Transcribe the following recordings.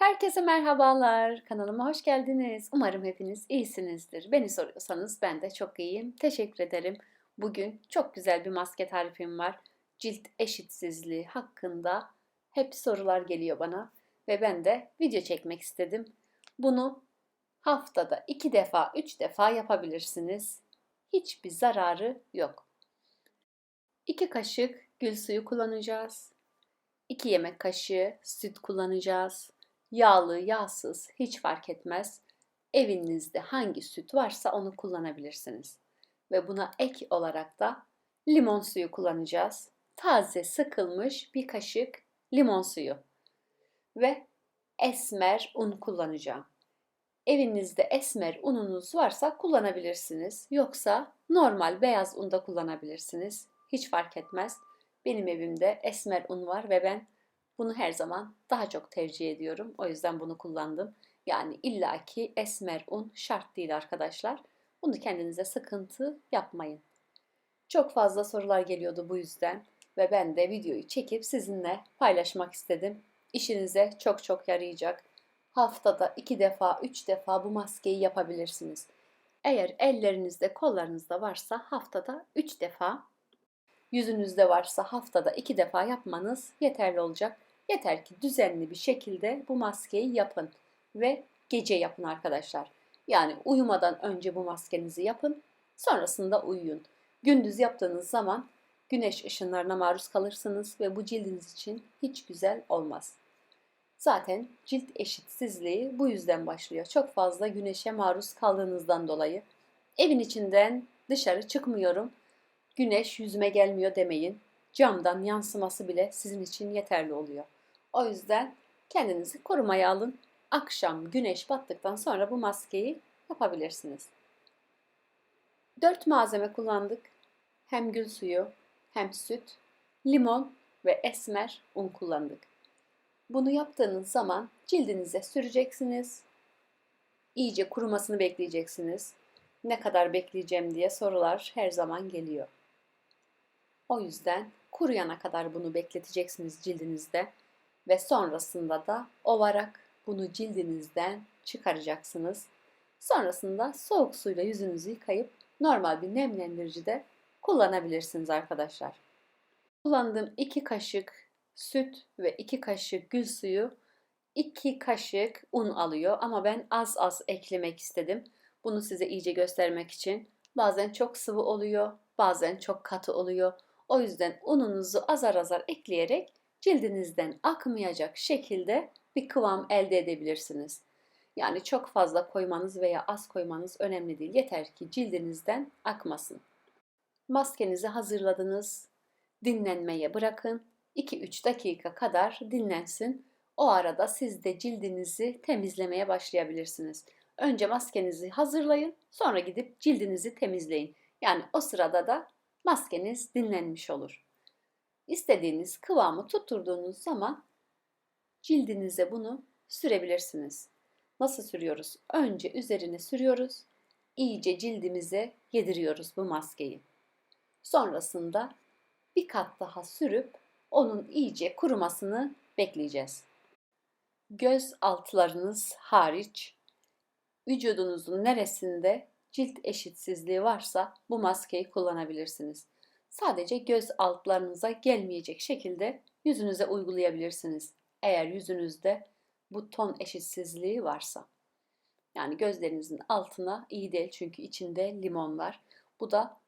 Herkese merhabalar. Kanalıma hoş geldiniz. Umarım hepiniz iyisinizdir. Beni soruyorsanız ben de çok iyiyim. Teşekkür ederim. Bugün çok güzel bir maske tarifim var. Cilt eşitsizliği hakkında hep sorular geliyor bana ve ben de video çekmek istedim. Bunu haftada iki defa, üç defa yapabilirsiniz. Hiçbir zararı yok. 2 kaşık gül suyu kullanacağız. 2 yemek kaşığı süt kullanacağız. Yağlı, yağsız hiç fark etmez. Evinizde hangi süt varsa onu kullanabilirsiniz. Ve buna ek olarak da limon suyu kullanacağız. Taze sıkılmış bir kaşık limon suyu. Ve esmer un kullanacağım. Evinizde esmer ununuz varsa kullanabilirsiniz. Yoksa normal beyaz un da kullanabilirsiniz. Hiç fark etmez. Benim evimde esmer un var ve ben bunu her zaman daha çok tercih ediyorum. O yüzden bunu kullandım. Yani illaki esmer un şart değil arkadaşlar. Bunu kendinize sıkıntı yapmayın. Çok fazla sorular geliyordu bu yüzden ve ben de videoyu çekip sizinle paylaşmak istedim. İşinize çok çok yarayacak. Haftada iki defa, üç defa bu maskeyi yapabilirsiniz. Eğer ellerinizde, kollarınızda varsa haftada üç defa, yüzünüzde varsa haftada iki defa yapmanız yeterli olacak. Yeter ki düzenli bir şekilde bu maskeyi yapın ve gece yapın arkadaşlar. Yani uyumadan önce bu maskenizi yapın, sonrasında uyuyun. Gündüz yaptığınız zaman güneş ışınlarına maruz kalırsınız ve bu cildiniz için hiç güzel olmaz. Zaten cilt eşitsizliği bu yüzden başlıyor. Çok fazla güneşe maruz kaldığınızdan dolayı. Evin içinden dışarı çıkmıyorum, güneş yüzüme gelmiyor demeyin. Camdan yansıması bile sizin için yeterli oluyor. O yüzden kendinizi korumaya alın. Akşam güneş battıktan sonra bu maskeyi yapabilirsiniz. 4 malzeme kullandık. Hem gül suyu, hem süt, limon ve esmer un kullandık. Bunu yaptığınız zaman cildinize süreceksiniz. İyice kurumasını bekleyeceksiniz. Ne kadar bekleyeceğim diye sorular her zaman geliyor. O yüzden kuruyana kadar bunu bekleteceksiniz cildinizde ve sonrasında da ovarak bunu cildinizden çıkaracaksınız. Sonrasında soğuk suyla yüzünüzü yıkayıp normal bir nemlendiricide kullanabilirsiniz arkadaşlar. Kullandığım 2 kaşık süt ve 2 kaşık gül suyu 2 kaşık un alıyor ama ben az az eklemek istedim. Bunu size iyice göstermek için. Bazen çok sıvı oluyor, bazen çok katı oluyor. O yüzden ununuzu azar azar ekleyerek cildinizden akmayacak şekilde bir kıvam elde edebilirsiniz. Yani çok fazla koymanız veya az koymanız önemli değil. Yeter ki cildinizden akmasın. Maskenizi hazırladınız. Dinlenmeye bırakın. 2-3 dakika kadar dinlensin. O arada siz de cildinizi temizlemeye başlayabilirsiniz. Önce maskenizi hazırlayın, sonra gidip cildinizi temizleyin. Yani o sırada da maskeniz dinlenmiş olur. İstediğiniz kıvamı tutturduğunuz zaman cildinize bunu sürebilirsiniz. Nasıl sürüyoruz? Önce üzerine sürüyoruz. İyice cildimize yediriyoruz bu maskeyi. Sonrasında bir kat daha sürüp onun iyice kurumasını bekleyeceğiz. Göz altlarınız hariç vücudunuzun neresinde cilt eşitsizliği varsa bu maskeyi kullanabilirsiniz. Sadece göz altlarınıza gelmeyecek şekilde yüzünüze uygulayabilirsiniz. Eğer yüzünüzde bu ton eşitsizliği varsa. Yani gözlerinizin altına iyi değil çünkü içinde limon var. Bu da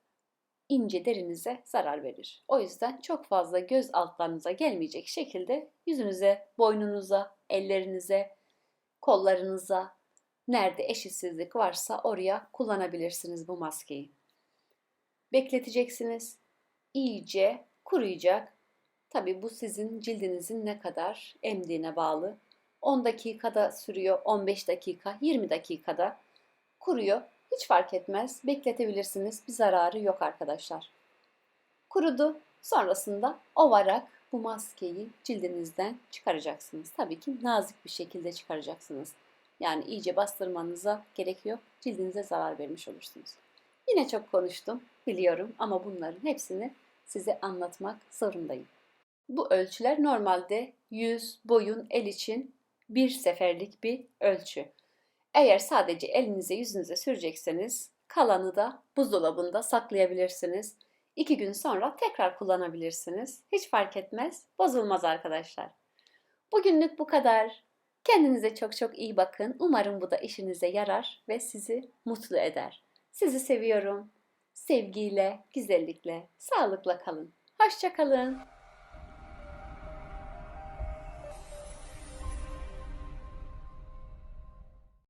ince derinize zarar verir. O yüzden çok fazla göz altlarınıza gelmeyecek şekilde yüzünüze, boynunuza, ellerinize, kollarınıza nerede eşitsizlik varsa oraya kullanabilirsiniz bu maskeyi. Bekleteceksiniz. İyice kuruyacak. Tabi bu sizin cildinizin ne kadar emdiğine bağlı. 10 dakikada sürüyor, 15 dakika, 20 dakikada kuruyor. Hiç fark etmez. Bekletebilirsiniz. Bir zararı yok arkadaşlar. Kurudu. Sonrasında ovarak bu maskeyi cildinizden çıkaracaksınız. Tabii ki nazik bir şekilde çıkaracaksınız. Yani iyice bastırmanıza gerek yok. Cildinize zarar vermiş olursunuz. Yine çok konuştum biliyorum ama bunların hepsini size anlatmak zorundayım. Bu ölçüler normalde yüz, boyun, el için Bir seferlik bir ölçü. Eğer sadece elinize yüzünüze sürecekseniz kalanı da buzdolabında saklayabilirsiniz. İki gün sonra tekrar kullanabilirsiniz. Hiç fark etmez, bozulmaz arkadaşlar. Bugünlük bu kadar. Kendinize çok çok iyi bakın. Umarım bu da işinize yarar ve sizi mutlu eder. Sizi seviyorum. Sevgiyle, güzellikle, sağlıkla kalın. Hoşça kalın.